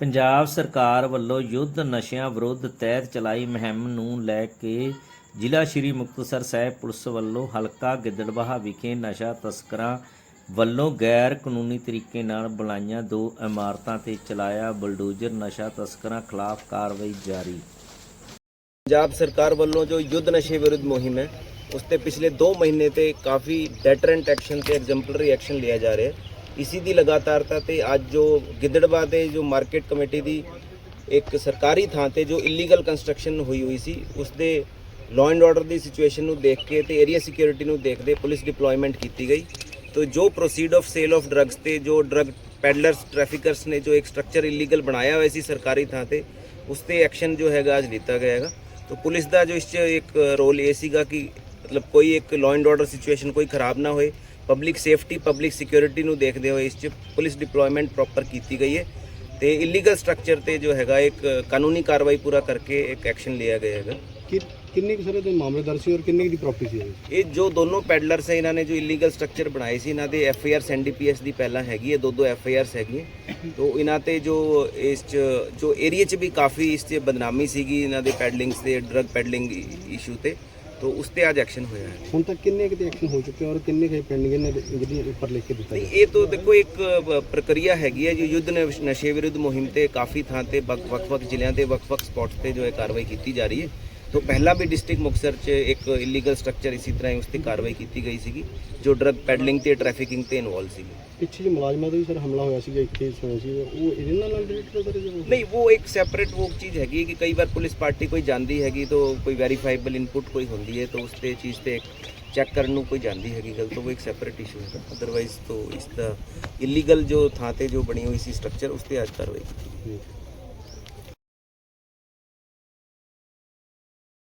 ਪੰਜਾਬ ਸਰਕਾਰ ਵੱਲੋਂ ਯੁੱਧ ਨਸ਼ਿਆਂ ਵਿਰੁੱਧ ਤਹਿਤ ਚਲਾਈ ਮੁਹਿੰਮ ਨੂੰ ਲੈ ਕੇ ਜ਼ਿਲ੍ਹਾ ਸ਼੍ਰੀ ਮੁਕਤਸਰ ਸਾਹਿਬ ਪੁਲਿਸ ਵੱਲੋਂ ਹਲਕਾ ਗਿੱਦੜਬਾਹਾ ਵਿਖੇ ਨਸ਼ਾ ਤਸਕਰਾਂ ਵੱਲੋਂ ਗੈਰ ਕਾਨੂੰਨੀ ਤਰੀਕੇ ਨਾਲ ਬਣਾਈਆਂ ਦੋ ਇਮਾਰਤਾਂ ਤੇ ਚਲਾਇਆ ਬਲਡੋਜ਼ਰ ਨਸ਼ਾ ਤਸਕਰਾਂ ਖਿਲਾਫ ਕਾਰਵਾਈ ਜਾਰੀ। ਪੰਜਾਬ ਸਰਕਾਰ ਵੱਲੋਂ ਜੋ ਯੁੱਧ ਨਸ਼ੇ ਵਿਰੁੱਧ ਮੁਹਿੰਮ ਹੈ, ਉਸ ਤੇ ਪਿਛਲੇ 2 ਮਹੀਨੇ ਤੇ ਕਾਫੀ ਡੈਟਰੈਂਟ ਐਕਸ਼ਨ ਤੇ ਐਗਜ਼ੈਂਪਲਰੀ ਐਕਸ਼ਨ ਲਿਆ ਜਾ ਰਿਹਾ ਹੈ। ਇਸੀ ਦੀ ਲਗਾਤਾਰਤਾ ਤੇ ਅੱਜ ਜੋ ਗਿੱਦੜਵਾ ਦੇ ਜੋ ਮਾਰਕੀਟ ਕਮੇਟੀ ਦੀ ਇੱਕ ਸਰਕਾਰੀ ਥਾਂ ਤੇ ਜੋ ਇਲੀਗਲ ਕੰਸਟਰਕਸ਼ਨ ਹੋਈ ਹੋਈ ਸੀ ਉਸ ਦੇ ਲਾਅ ਐਂਡ ਆਰਡਰ ਦੀ ਸਿਚੁਏਸ਼ਨ ਨੂੰ ਦੇਖ ਕੇ ਤੇ ਏਰੀਆ ਸਿਕਿਉਰਿਟੀ ਨੂੰ ਦੇਖਦੇ ਪੁਲਿਸ ਡਿਪਲੋਇਮੈਂਟ ਕੀਤੀ ਗਈ। ਤੋ ਜੋ proceed of sale of drugs ਤੇ ਜੋ ਡਰੱਗ ਪੈਡਲਰਸ ਟ੍ਰੈਫਿਕਰਸ ਨੇ ਜੋ ਇੱਕ ਸਟਰਕਚਰ ਇਲੀਗਲ ਬਣਾਇਆ ਹੋਇਆ ਸੀ ਸਰਕਾਰੀ ਥਾਂ ਤੇ ਉਸ ਤੇ ਐਕਸ਼ਨ ਜੋ ਹੈਗਾ ਅੱਜ ਲਿੱਤਾ ਗਿਆ ਹੈਗਾ। ਤੋ ਪੁਲਿਸ ਦਾ ਜੋ ਇਸ 'ਚ ਇੱਕ ਰੋਲ ਇਹ ਸੀਗਾ ਕਿ ਮਤਲਬ ਕੋਈ ਇੱਕ ਲਾਅ ਐਂਡ ਆਰਡਰ ਸਿਚੁਏਸ਼ਨ ਕੋਈ ਖਰਾਬ ਨਾ ਹੋਏ। ਪਬਲਿਕ ਸੇਫਟੀ ਪਬਲਿਕ ਸਿਕਿਉਰਿਟੀ ਨੂੰ ਦੇਖਦੇ ਹੋਏ ਇਸ 'ਚ ਪੁਲਿਸ ਡਿਪਲੋਇਮੈਂਟ ਪ੍ਰੋਪਰ ਕੀਤੀ ਗਈ ਹੈ ਤੇ ਇਲੀਗਲ ਸਟਰਕਚਰ ਤੇ ਜੋ ਹੈਗਾ ਇੱਕ ਕਾਨੂੰਨੀ ਕਾਰਵਾਈ ਪੂਰਾ ਕਰਕੇ ਇੱਕ ਐਕਸ਼ਨ ਲਿਆ ਗਿਆ ਹੈਗਾ। ਕਿ ਕਿੰਨੇ ਕੁ ਸਾਰੇ ਦੇ ਮਾਮਲੇ ਦਰਜ ਸੀ ਔਰ ਕਿੰਨੇ ਦੀ ਪ੍ਰਾਪਰਟੀ ਸੀ ਇਹ? ਜੋ ਦੋਨੋਂ ਪੈਡਲਰਸ ਹੈ ਇਹਨਾਂ ਨੇ ਜੋ ਇਲੀਗਲ ਸਟਰਕਚਰ ਬਣਾਏ ਸੀ ਇਹਨਾਂ ਦੇ ਐਫ ਆਈ ਆਰ ਐਨਡੀਪੀਐਸ ਦੀ ਪਹਿਲਾਂ ਹੈਗੀ ਹੈ ਦੋ ਦੋ ਐਫ ਆਈ ਆਰਸ ਹੈਗੀਆਂ। ਤੋਂ ਇਹਨਾਂ ਤੇ ਜੋ ਇਸ ਚ ਜੋ ਏਰੀਆ ਚ ਵੀ ਕਾਫੀ ਇਸ ਚ ਬਦਨਾਮੀ ਸੀਗੀ ਇਹਨਾਂ ਦੇ ਪੈਡਲਿੰਗਸ ਦੇ ਡਰਗ ਪੈਡਲਿੰਗ ਇਸ਼ੂ ਤੇ। ਤੋਂ ਉਸ ਤੇ ਅੱਜ ਐਕਸ਼ਨ ਹੋਇਆ ਹੈ। ਹੁਣ ਤੱਕ ਕਿੰਨੇ ਕੁ ਤੇ ਐਕਸ਼ਨ ਹੋ ਚੁੱਕੇ ਔਰ ਕਿੰਨੇ ਕੁ ਪੈਂਡਿੰਗ ਨੇ ਜਿਹੜੀਆਂ ਉੱਪਰ ਲਿਖ ਕੇ ਦਿੱਤਾ ਨਹੀਂ ਇਹ ਤਾਂ ਦੇਖੋ ਇੱਕ ਪ੍ਰਕਿਰਿਆ ਹੈਗੀ ਹੈ ਜੋ। ਯੁੱਧ ਨਸ਼- ਵਿਰੁੱਧ ਮੁਹਿੰਮ ਤੇ ਕਾਫੀ ਥਾਂ ਤੇ ਵੱਖ- ਵੱਖ-ਵੱਖ ਜ਼ਿਲ੍ਹਿਆਂ ਤੇ ਵੱਖ-ਵੱਖ ਸਪੌਟਸ ਤੇ ਜੋ ਹੈ ਕਾਰਵਾਈ ਕੀਤੀ ਜਾ ਰਹੀ ਹੈ। ਤੋਂ ਪਹਿਲਾਂ ਵੀ ਡਿਸਟ੍ਰਿਕਟ ਮੁਕਤਸਰ 'ਚ ਇੱਕ ਇਲੀਗਲ ਸਟਰਕਚਰ ਇਸੇ ਤਰ੍ਹਾਂ ਹੀ ਉਸ ਤੇ ਕਾਰਵਾਈ ਕੀਤੀ ਗਈ ਸੀਗੀ ਜੋ ਡਰਗ ਪੈਡਲਿੰਗ ਤੇ ਟ੍ਰੈਫਿਕਿੰਗ ਤੇ ਇਨਵੋਲਵ ਸੀਗੀ। ਪਿੱਛੇ ਜੇ ਮੁਲਾਜ਼ਮਾਂ ਦਾ ਵੀ ਸਰ ਹਮਲਾ ਹੋਇਆ ਸੀਗਾ ਇੱਥੇ ਸੁਣਿਆ ਸੀ ਉਹ ਇਹਦੇ ਨਾਲ ਨਾਲ ਰਿਲੇਟਡ ਸਰ ਜੋ ਨਹੀਂ ਉਹ ਇੱਕ ਸੈਪਰੇਟ ਉਹ ਚੀਜ਼ ਹੈਗੀ ਕਿ ਕਈ ਵਾਰ ਪੁਲਿਸ ਪਾਰਟੀ ਕੋਈ ਜਾਂਦੀ ਹੈਗੀ ਤਾਂ ਕੋਈ ਵੈਰੀਫਾਈਬਲ ਇਨਪੁਟ ਕੋਈ ਹੁੰਦੀ ਹੈ ਤਾਂ ਉਸ ਤੇ ਚੀਜ਼ ਤੇ ਚੈੱਕ ਕਰਨ ਨੂੰ ਕੋਈ ਜਾਂਦੀ ਹੈਗੀ ਗੱਲ ਤਾਂ ਉਹ ਇੱਕ ਸੈਪਰੇਟ ਇਸ਼ੂ ਹੈ। ਅਦਰਵਾਈਜ਼ ਤਾਂ ਇਸ ਦਾ ਇਲੀਗਲ ਜੋ ਥਾਂ ਤੇ ਜੋ ਬਣੀ ਹੋਈ ਸੀ ਸਟਰਕਚਰ ਉਸ ਤੇ ਅੱਜ ਕਾਰਵਾਈ ਕੀਤੀ।